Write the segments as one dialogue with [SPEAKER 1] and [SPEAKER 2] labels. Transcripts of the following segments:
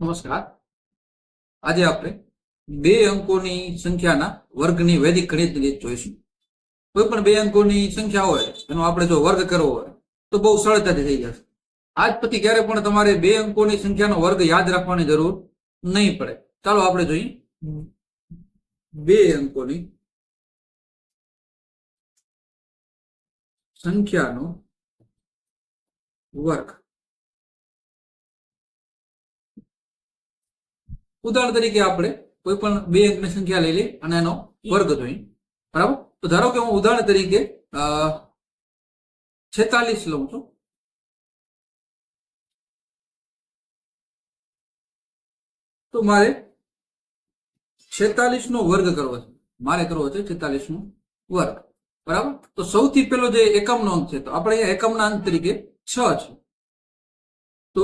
[SPEAKER 1] નમસ્કાર. આજે આપણે બે અંકોની સંખ્યાના વર્ગની વૈદિક ગણિત રીત જોઈશું. કોઈ પણ બે અંકોની સંખ્યા હોય, એનો આપણે જો વર્ગ કરવો હોય, તો બહુ સરળતાથી થઈ જશે. આજ પછી ક્યારે પણ તમારે બે અંકોની સંખ્યાનો વર્ગ યાદ રાખવાની જરૂર નહીં પડે. ચાલો આપણે જોઈએ. બે અંકોની સંખ્યાનો વર્ગ. ઉદાહરણ તરીકે આપણે કોઈ પણ બે અંકની સંખ્યા લઈ લઈએ અને એનો વર્ગ જોઈએ બરાબર? તો ધારો કે હું ઉદાહરણ તરીકે છેતાલીસ લઉં છું. તો મારે છેતાલીસ નો વર્ગ કરવો છે. મારે કરવો છે છેતાલીસ નો વર્ગ. બરાબર? તો સૌથી પહેલો જે એકમનો અંક છે, તો આપણે અહીંયા એકમના અંક તરીકે છ છે. તો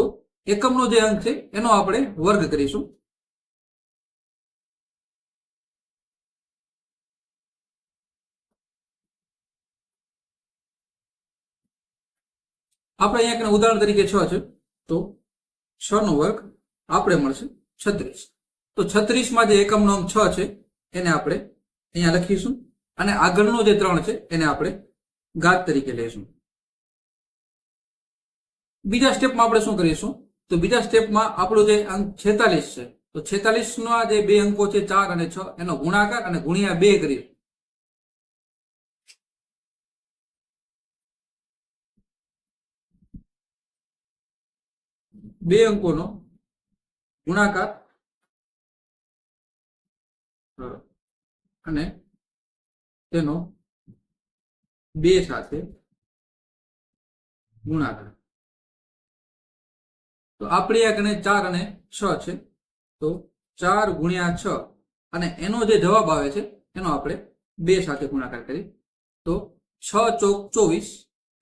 [SPEAKER 1] એકમનો જે અંક છે, એનો આપણે વર્ગ કરીશું. આપણે અહીંયા ઉદાહરણ તરીકે છ છે. તો છ નો વર્ગ આપણે મળશે છત્રીસ. તો છત્રીસમાં જે એકમનો અંક છ છે, એને આપણે અહીંયા લખીશું. અને આગળનો જે ત્રણ છે, એને આપણે ઘાત તરીકે લઈશું બીજા સ્ટેપમાં આપણે શું કરીશું? તો બીજા સ્ટેપમાં આપણો જે અંક છેતાલીસ છે. તો છેતાલીસ ના જે બે અંકો છે, ચાર અને છ, એનો ગુણાકાર અને ગુણ્યા બે કરીશું બે અંકોનો ગુણાકાર અને તેનો બે સાથે ગુણાકાર. તો આપણે આ ગણે ચાર અને છ છે. તો ચાર ગુણ્યા છ અને એનો જે જવાબ આવે છે, એનો આપણે બે સાથે ગુણાકાર કરી. તો છ ચોક ચોવીસ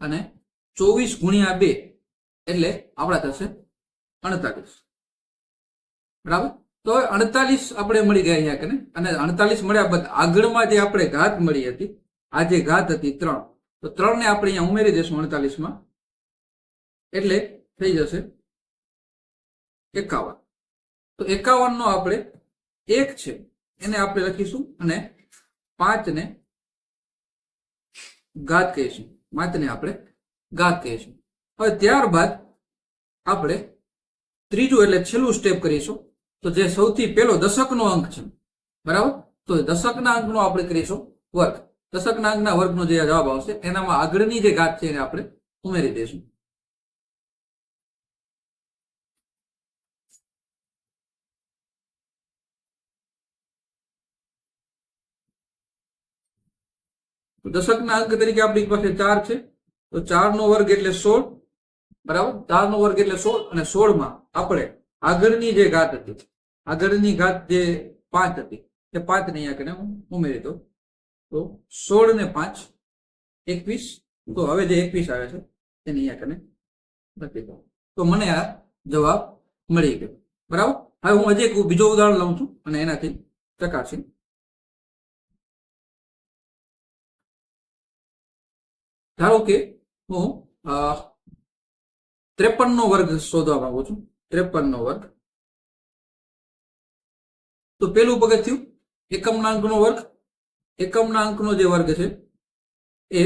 [SPEAKER 1] અને ચોવીસ ગુણ્યા બે એટલે આપણા થશે અડતાલીસ. બરાબર? તો અડતાલીસ આપણે મળી ગયા અહીંયા કને? અને અડતાલીસ મળ્યા બાદ આગળમાં જે આપણે ઘાત મળી હતી, આ જે ઘાત હતી ત્રણ, તો ત્રણ ને આપણે અહીંયા ઉમેરી દઈશું અડતાલીસમાં. એટલે થઈ જશે એકાવન. તો એકાવન નો આપણે એક છે, એને આપણે લખીશું અને પાંચ ને ઘાત કહીશું. પાંચને આપણે ઘાત કહીશું. હવે ત્યારબાદ આપણે ત્રીજું એટલે છેલ્લું સ્ટેપ કરીશું. તો જે સૌથી પહેલો દશકનો અંક છે. બરાબર? તો દશકના અંકનો આપણે કરીશું વર્ગ. દશકના અંકના વર્ગનો જે જવાબ આવશે, એનામાં આગળની જે ઘાત છે એને આપણે ઉમેરી દઈશું. દશકના અંક તરીકે આપણી પાસે ચાર છે. તો ચાર નો વર્ગ એટલે સોળ. બરાબર? ચાર નો વર્ગ એટલે સોળ અને સોળમાં આપણે આગળની જે ઘાત હતી, આગળની ઘાત જે પાંચ હતી, એ પાંચ ને અહીંયા કરીને હું ઉમેરી દઉં. તો સોળ ને પાંચ, એકવીસ, તો હવે જે એકવીસ આવે છે તેને અહીંયા કરીને લખી દઉં. તો મને આ જવાબ મળી ગયો. બરાબર? હવે હું હજી એક બીજો ઉદાહરણ લઉં છું અને એનાથી ચકાસી ધારો કે હું ત્રેપન નો વર્ગ શોધવા માંગુ છું. ત્રેપન નો વર્ગ. તો પેલું પગથિયું એકમના અંકનો વર્ગ. એકમના અંકનો જે વર્ગ છે, એ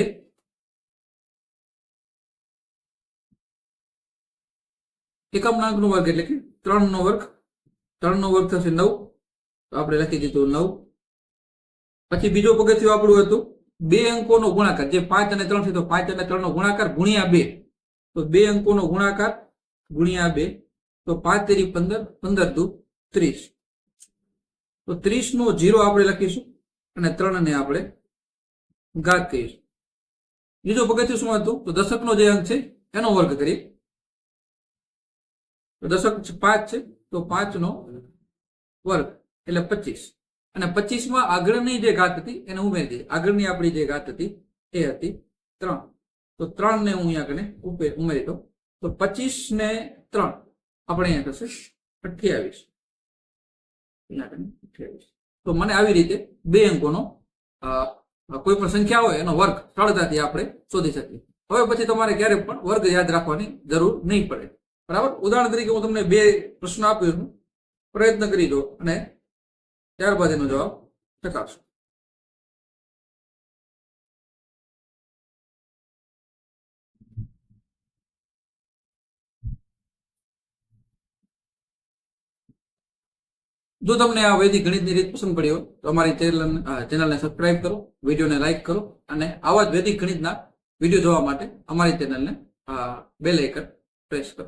[SPEAKER 1] એકમના અંકનો વર્ગ એટલે કે ત્રણ નો વર્ગ. ત્રણ નો વર્ગ થશે નવ. તો આપણે લખી દીધું નવ. પછી બીજો પગથિયું આપણું હતું, બે અંકોનો ગુણાકાર. જે પાંચ અને ત્રણ છે તો પાંચ અને ત્રણ નો ગુણાકાર ગુણ્યા બે. તો બે અંકોનો ગુણાકાર ગુણ્યા બે, તો પાંચ તેરી પંદર પંદર દુ ત્રીસ. તો ત્રીસ નો જીરો આપણે લખીશું અને ત્રણ ને આપણે ઘાત કહીશું. બીજો પગથિયું શું હતું? તો દશકનો જે અંક છે, એનો વર્ગ કરીએ. તો દશક પાંચ છે, તો પાંચ નો વર્ગ, એટલે પચીસ. અને પચીસમાં આગળની જે ઘાત હતી, એને ઉમેરી દઈએ. આગળની આપણી જે ઘાત હતી, એ હતી ત્રણ. તો ત્રણ ને હું અહીંયા કને ઉમેરી દઉં. તો પચીસ ને ત્રણ. આપણે અહીંયા થશે અઠ્યાવીસ. અહીંયા તો મને આવી રીતે બે અંકોનો કોઈ પણ સંખ્યા હોય એનો વર્ગ સરળતાથી આપણે શોધી શકીએ. હવે પછી તમારે ક્યારે પણ વર્ગ યાદ રાખવાની જરૂર નહીં પડે. બરાબર? ઉદાહરણ તરીકે હું તમને બે પ્રશ્નો આપ્યો છું પ્રયત્ન કરી દો અને ત્યારબાદ એનો જવાબ ચકાસો. જો તમને આ વૈદિક ગણિતની રીત પસંદ પડી હોય, તો અમારી ચેનલ ચેનલને સબસ્ક્રાઇબ કરો, વિડીયોને લાઇક કરો, અને આવા જ વૈદિક ગણિતના વીડિયો જોવા માટે અમારી ચેનલને બેલ આઇકન પ્રેસ કરો.